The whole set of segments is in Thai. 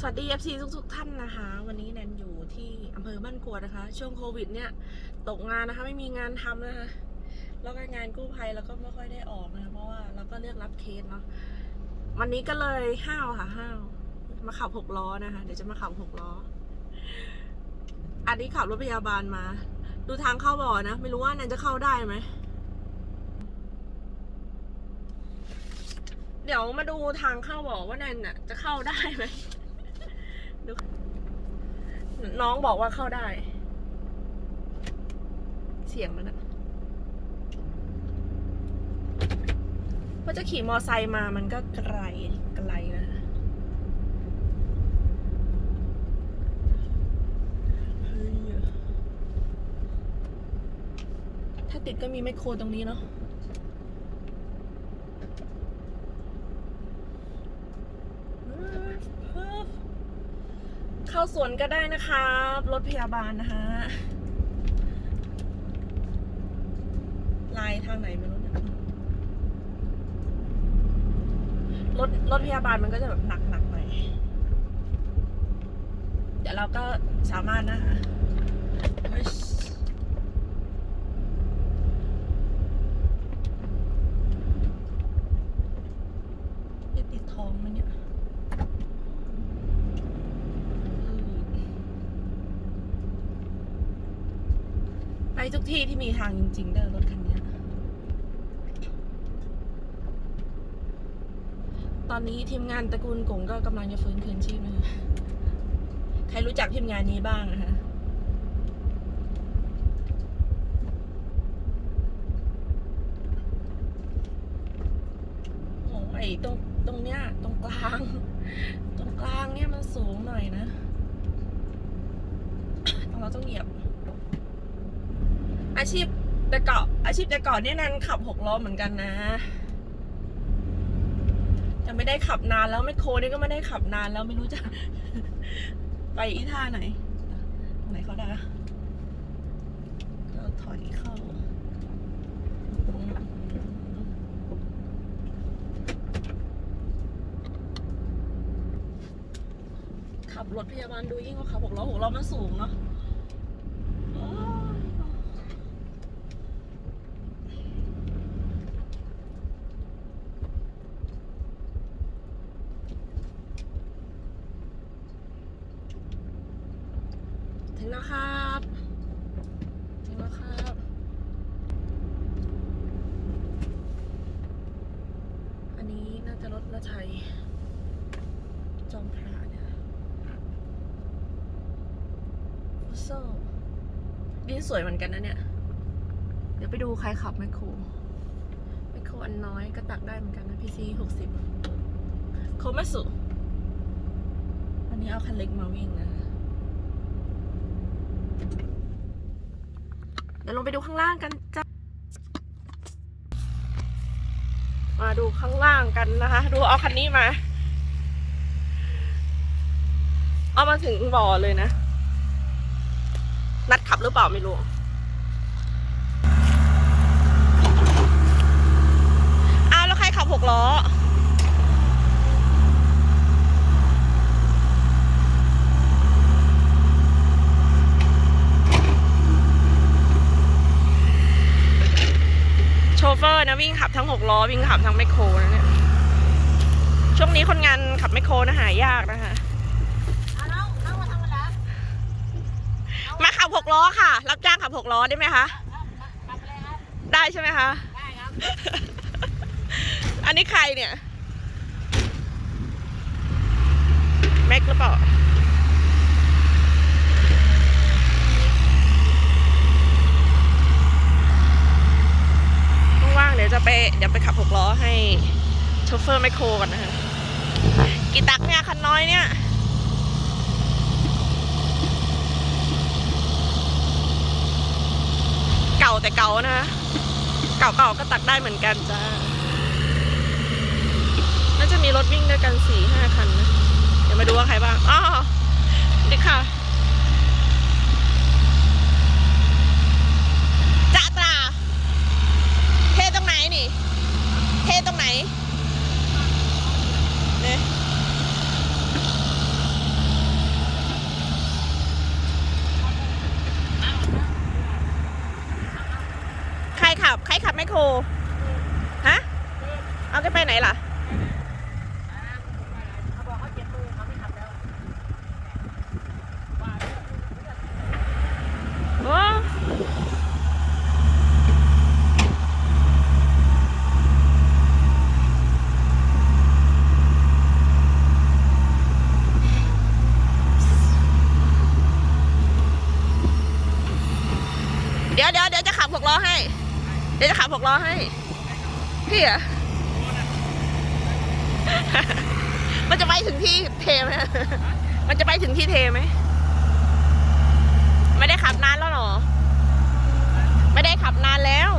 สวัสดี FC ทุกทุกๆท่านนะคะ วันนี้แนนอยู่ที่อำเภอบ้านกรวดนะคะ ช่วงโควิด เนี่ย ตกงานนะคะ ไม่มีงานทำนะคะ แล้วก็งานกู้ภัยแล้วก็ไม่ค่อยได้ออกนะะเพราะว่าเราก็เลือกรับเคสเนาะวันนี้ก็เลยห้าวค่ะห้าวมาขับหกล้อนะคะ เดี๋ยวจะมาขับหกล้อ อันนี้ขับรถพยาบาลมา ดูทางเข้าบ่อนะ ไม่รู้ว่าแนนจะเข้าได้ไหมเดี๋ยวมาดูทางเข้าบ่อว่าแนนน่ะจะเข้าได้ไหม น้องบอกว่าเข้าได้ เสียงมันอะพอจะขี่มอไซค์มามันก็ไกลไกลนะถ้าติดก็มีไมโครตรงนี้เนาะ เข้า สวนก็ได้นะครับรถพยาบาลนะฮะลายทางไหนไม่รู้เนี่ยรถรถพยาบาลมันก็จะแบบหนักหนักหน่อยเดี๋ยวเราก็สามารถนะคะติดท้องไหมเนี่ย ไปทุกที่ที่มีทางจริง ๆ เด้อรถคันนี้ตอนนี้ทีมงานตระกูลกงก็กำลังจะฟื้นคืนชีพนะคะใครรู้จักทีมงานนี้บ้างนะคะโอ้ยตรงตรงเนี้ย ตรงกลาง ตรงกลางเนี่ยมันสูงหน่อยนะ เราต้องเหยียบ อาชีพแต่เกาะอาชีพแต่เกาะเนี่ยนันขับหกล้อเหมือนกันนะจะไม่ได้ขับนานแล้วไม่โคนี่ก็ไม่ได้ขับนานแล้วไม่รู้จะ ไปอีท่าไหนตรงไหนเขาได้ก็ถอยเข้าขับรถพยาบาลดูยิ่งกว่าขับหกล้อหกล้อมันสูงเนาะโอ้ย ถึงแล้วครับถึงแล้วครับอันนี้น่าจะรถละชัยจอมพระเนี่ยฟุโซดินสวยเหมือนกันนะเนี่ย เดี๋ยวไปดูใครขับแมคโครแมคโครอันน้อยก็ตักได้เหมือนกันนะ PC หกสิบโคมาสุอันนี้เอาคันเล็กมาวิ่งนะ เดี๋ยวลงไปดูข้างล่างกันจ้ะมาดูข้างล่างกันนะคะ ดูเอาคันนี้มา เอามาถึงบ่อเลยนะ นัดขับหรือเปล่าไม่รู้ อ้าวแล้วใครขับหกล้อ โชเฟอร์ นะวิ่งขับทั้งหกล้อวิ่งขับทั้งแมคโครนะเนี่ยช่วงนี้คนงานขับแมคโครนะหายากนะคะเอาน้องน้องมาทำอะไรมาขับหกล้อค่ะ รับจ้างขับหกล้อได้ไหมคะกลับไปเลยครับได้ใช่ไหมคะได้ครับ อันนี้ใครเนี่ยแม็กหรือเปล่า ว่างๆเดี๋ยวจะไปเดี๋ยวไปขับหกล้อให้โชเฟอร์แมโครก่อนนะคะกี่ตักเนี่ยคันน้อยเนี่ยเก่าแต่เก่านะคะเก่าๆก็ตักได้เหมือนกันจ้าน่าจะมีรถวิ่งด้วยกันสี่ห้าคันนะ เดี๋ยวมาดูว่าใครบ้างอ๋อดิค่ะจ้าตราเทตรงไหนนี่ เทตรงไหนเนี่ย ครฮะ เอาแกไปไหนล่ะ เขาบอกเขาเจ็บมือเขาไม่ขับแล้ว โอ้เดี๋ยวเดี๋ยวเดี๋ยวจะขับหกล้อให้ เดี๋ยวจะขับหก ล้อให้ พี่เหรอะมันจะไปถึงที่เทไหมมันจะไปถึงที่เทไหมได้ขับนานแล้วเหรอ ไม่ได้ขับนานแล้ว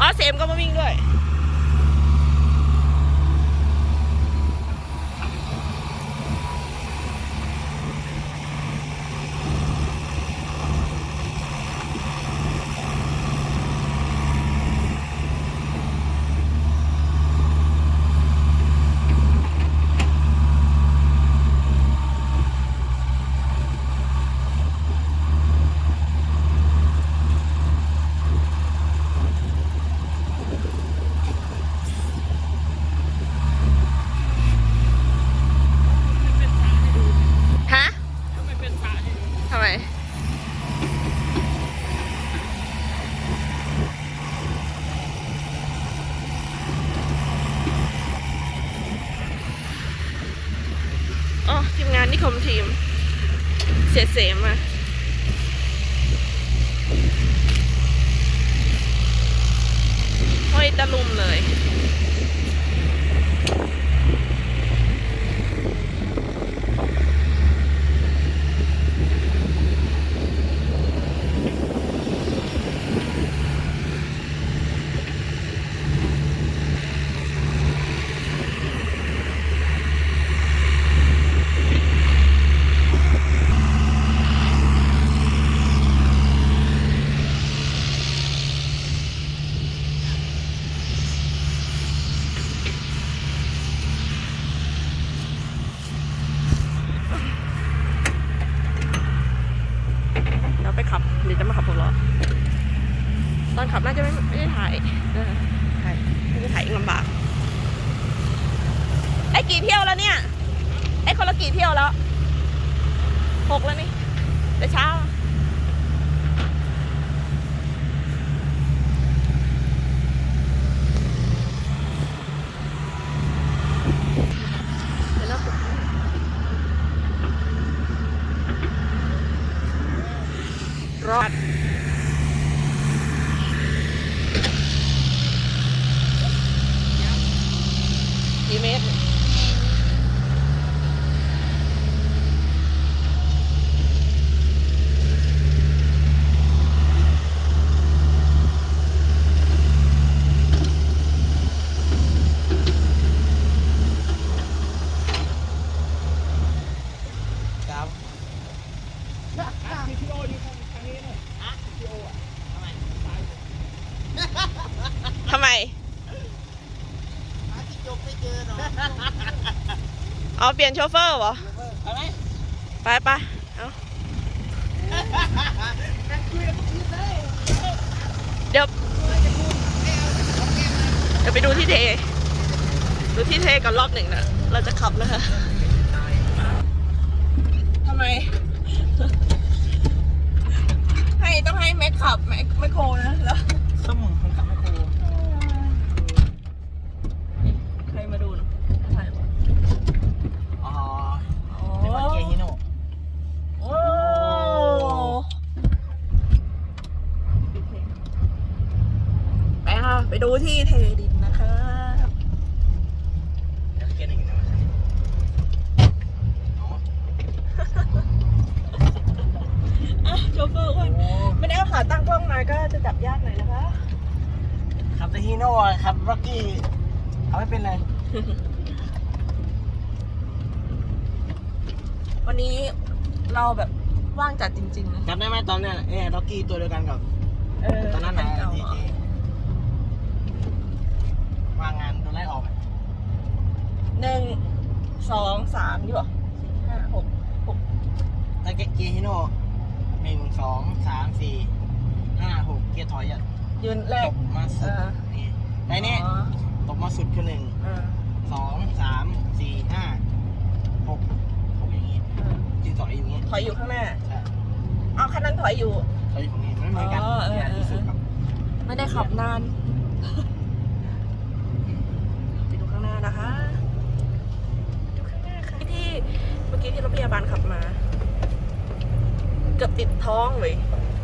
อ๋อเซมก็มาวิ่งด้วย ฮะทำไม อ๋อ ทีมงานนิคมทีม เสียเส มาห้อยตะลุมเลย เดี๋ยวไปขับเดี๋ยวจะมาขับหกล้อตอนขับน่าจะไม่ไม่ได้ถ่ายเออถ่ายไม่ได้ถ่ายเองลำบากไอ้กี่เที่ยวแล้วเนี่ย ไอ้คนละกี่เที่ยวแล้วหกแล้วนี่แต่เช้า เดี๋ยวเราปลุกรอดกี่เมตร ครับ ทำไม หาที่จบไม่เจอเนาะ เอาเปลี่ยนโชเฟอร์เหรอไปไหมไปไปเอานั่งคุยกันทุกทีเลยเดี๋ยวเดี๋ยวไปดูที่เท ดูที่เทก่อนรอบหนึ่งนะเราจะขับนะคะทำไม ให้ต้องให้แม็กขับแม็กแมคโครนะแล้วส้มคนขับไม่ครู ใครมาดูนะถ่ายมา อ๋อ โอ้ เป็นวันเกียร์ฮิโน่ โอ้ ไปค่ะไปดูที่เทดินนะคะเดี๋ยวเกียร์หนึ่งนะอ๋ออะโชเฟอร์อ้วนโอ้ไม่ได้เอาขาตั้งกล้องมาก็จะจับยากหน่อยนะคะ ขับแต่ฮิโน่อะขับร็อกกี้เอาไม่เป็นไรวันนี้เราแบบว่างจัดจริงๆนะจำได้ไหมตอนเนี้ยเอ้ร็อกกี้ตัวเดียวกันกับ เออตอนนั้นนะเก่าทีที ว่างงานโดนไล่ออกอะหนึ่งสองสามดีกว่าสี่ห้าหกถ้าเกียร์ฮิโน่หนึ่งสองสามสี่ห้าหกเกียร์ถอยอะยืนแรตกบมาสุดเออ นี่ไอ้นี่อ๋อตบมาสุดคือหนึ่งเออสองสามสี่ห้าหกหกอย่างงี้เออที่ถอยอยู่อย่างงี้ถอยอยู่ข้างหน้าใช่เอาคันนั้นถอยอยู่ ถอยอยู่ของนี้ไม่เหมือนกันอ๋อเออเนี่ยเออที่สุดครับไม่ได้ขับนานไปดูข้างห น้านะคะ ดูข้างหน้าค่ะที่เมื่อกี้ที่รถพยาบาลขับมา เกือบติดท้องเลย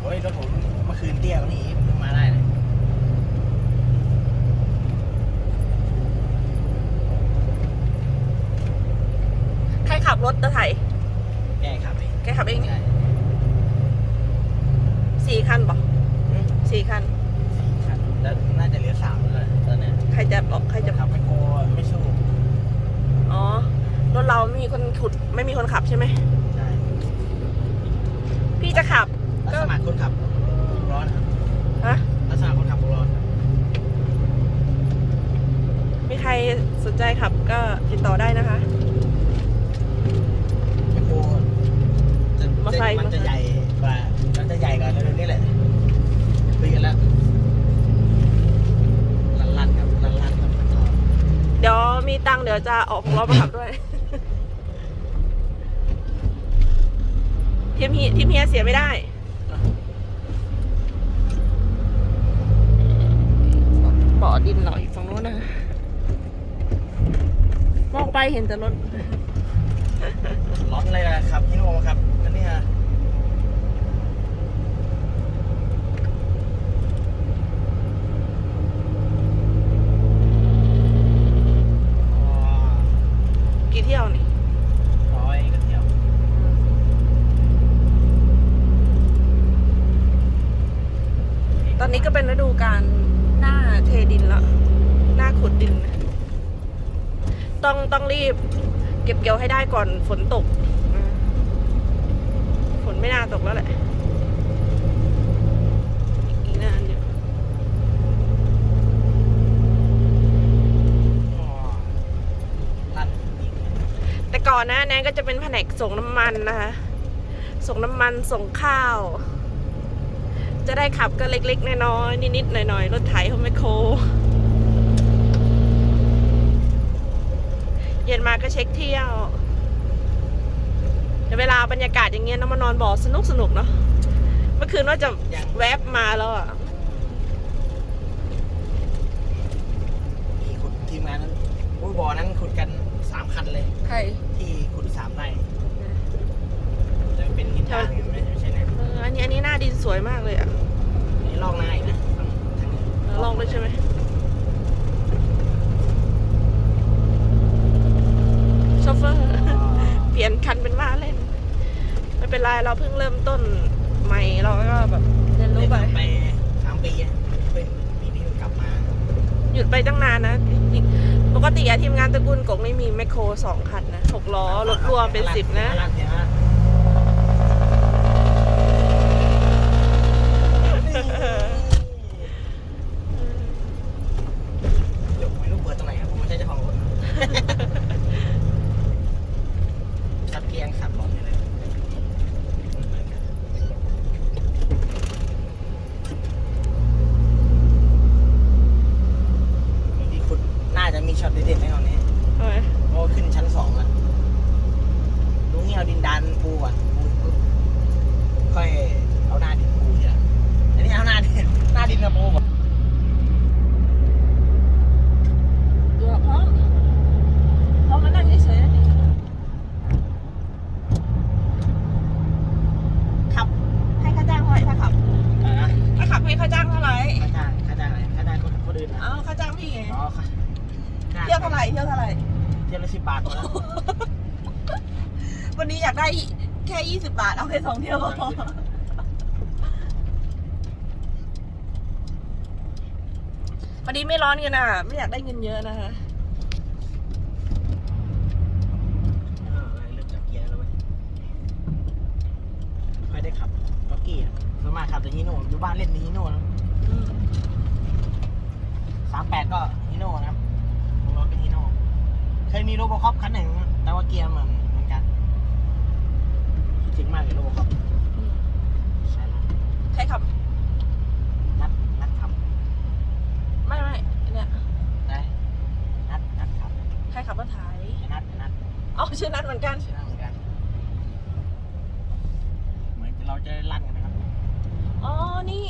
โอ้ยรถผมเมื่อคืนเตี้ยกว่านี้อีกเพิ่งมาได้เลยใครขับรถตะไถแก้ครับเองแกขับเองใช่สี่คันปะอืมสี่คันสี่คันแล้วน่าจะเหลือสามแล้ว ครจะบอกใครจะขับไปโกไม่สู้อ๋อรถเราไม่มีคนขุดไม่มีคนขับใช่ไหมใช่พี่จะขับลักษณะคนขับร้อนครับฮะลักษณะคนขับร้อนครับมีใครสนใจขับก็ติดต่อได้นะคะไมโครจะมอไซค์มันจะใหญ่กว่ามันจะใหญ่กว่าเรื่องนี้แหละคุยกันแล้วลันลันๆครับลันลันๆครับ เดี๋ยวมีตังค์เดี๋ยวจะออกของเรามาขับด้วย ทีมเฮียทีมเฮียเสียไม่ได้ บ่อดินเราอยู่ฝั่งโน้นนะ มองไปเห็นแต่รถ ร้อนเลยอะครับพี่โนครับอันเนี้ยอ๋อ กี่เที่ยวนี่ ร้อยกระเทียม ต อนนี้ก็เป็นฤดูการหน้าเทดินแล้วหน้าขุดดินนะต้องต้องรีบ เก็บเกี่ยวให้ได้ก่อนฝนตก ฝนไม่น่าตกแล้วแหละอีกนานอยู่อ๋อลั่นอีกแต่ก่อนนะแนนก็จะเป็นแผนกส่งน้ำมันนะคะ ส่งน้ำมันส่งข้าว จะได้ขับก็เล็กๆน้อยๆนิดๆหน่อยๆรถไถเขาไม่โครเย็นมาก็เช็คเที่ยวเดี๋ยวเวลาบรรยากาศอย่างเงี้ยน้ำมานอนบ่อสนุกสนุกๆเนาะเมื่อคืนว่าจะแวบมาแล้วอะมีขุดทีมงานนั้นโอ้ยบ่อนั้นขุดกันสามคันเลยใครที่ขุดสามไร่จะเป็นหินด่าง อยู่ไม่ใช่นะเอออันนี้อันนี้หน้าดินสวยมากเลยอะนี่ลอกหน้าอีกนะฝั่งทางนี้เออลองเลยใช่ไหมโชเฟอร์ เปลี่ยนคันเป็นว่าเล่น ไม่เป็นไรเราเพิ่งเริ่มต้นใหม่เราก็แบบเรียนรู้ไปไปสามปีอะเป็นปีนี้กลับมา หยุดไปตั้งนานนะอีกปกติอะทีมงานตระกูลกงไม่มีแมคโครสองคันนะหกล้อรถรวมเป็นสิบนะ ลั่นเสียฮะเดี๋ยวไม่รู้เปิดตรงไหนครับผมไม่ใช่เจ้าของรถสับเกียงสับหลอดเลย ที่คุณน่าจะมีช็อตเด็ดๆแน่นอนเนี่ย เออ เพราะว่าขึ้นชั้นสองอะลุงนี่เอาดินดานปูก่อนปูปุ๊บค่อยเอาหน้าดินปูทีหละอันนี้เอาหน้าดินหน้าดินมาปูก่อน ดูพร้อมพร้อมมานั่งเฉยๆนะขับ ให้ค่าจ้างเท่าไหร่ถ้าขับ อะไรนะ ถ้าขับให้ค่าจ้างเท่าไหร่ ค่าจ้างค่าจ้างอะไรค่าจ้างคนคนอื่นนะ เอาค่าจ้างพี่ไง อ๋อค่ะ เที่ยวเท่าไหร่เที่ยวเท่าไหร่ เที่ยวละสิบบาทพอแล้ว วันนี้อยากได้แค่ยี่สิ บบาท เอาแค่สองเที่ยวก็พอพอดีไม่ร้อนกันอะ ไม่อยากได้เงินเยอะนะคะเออเริ่มจับเกียร์แล้วเว้ยค่อยได้ขับล็อกกี้อะสวนมากขับแต่ฮีโน่อยู่บ้านเล่นฮีโน่นะสามแปดก็ฮีโน่นะครับของรถเป็นฮีโน่เคยมีโรบอคอปคันหนึ่งแต่ว่าเกียร์เหมือนเหมือนกันคิดถึ งมากเลยโลครับใช่ละใครับ นัดนัดขับไม่ไม่เนี่ยไหนนัดนัดขับใครขับรถไถไอ้นัดนัดเอ้าชื่อนัดเหมือนกัน ใช่นัดเหมือนกัน เหมือนเราจะลั่นกันนะครับ อ๋อ นี่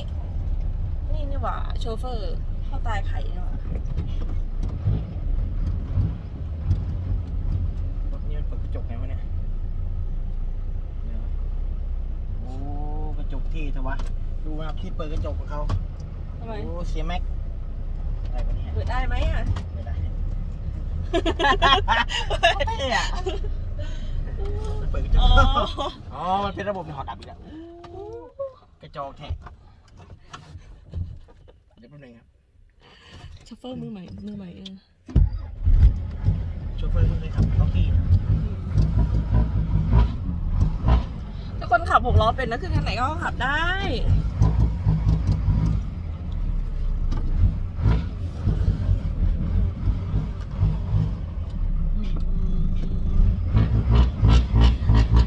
นี่นี่หว่า โชเฟอร์ เข้าตายไข่นี่ย ที่เถอะวะ ดูนะครับที่เปิดกระจกของเขาทำไมโอ้เสียแม็กอะไรวะเนี่ยเปิดได้ไหมอะไม่ได้ เท่อะมันเปิดกระจก อ๋ออ๋อ มันเป็นระบบถอดดับอีกแล้วกระจกแทะเดี๋ยวแป๊บนึงครับโชเฟอร์มือใหม่มือใหม่เออโชเฟอร์เพิ่งเคยขับล็อกกี้นะ ถ้า คนขับหกล้อเป็นนะคือคันไหนก็ขับได้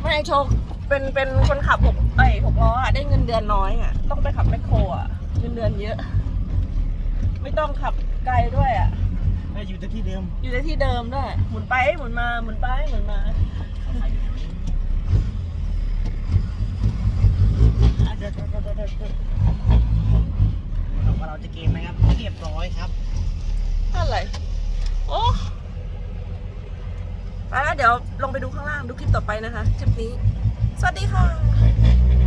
ไม่โชคเป็นเป็นคนขับหกไอยหกล้ออะได้เงินเดือนน้อยอะต้องไปขับแมคโครอะเงินเดือนเยอะ ไม่ต้องขับไกลด้วยอะเอ้ยอยู่แต่ที่เดิม อยู่ในที่เดิมด้วย หมุนไปหมุนมาหมุนไปหมุนมาเขาใส่อยู่แถวนี้อะเดี๋ยวเดี๋ยวเดี๋ยวเดี๋ยวเดี๋ยวเรา ว่าเราจะเกมไหมครับเรียบร้อยครับ อะไร โอ้ไปแล้วเดี๋ยวลงไปดูข้างล่างดูคลิปต่อไปนะคะ คลิปนี้ สวัสดีค่ะ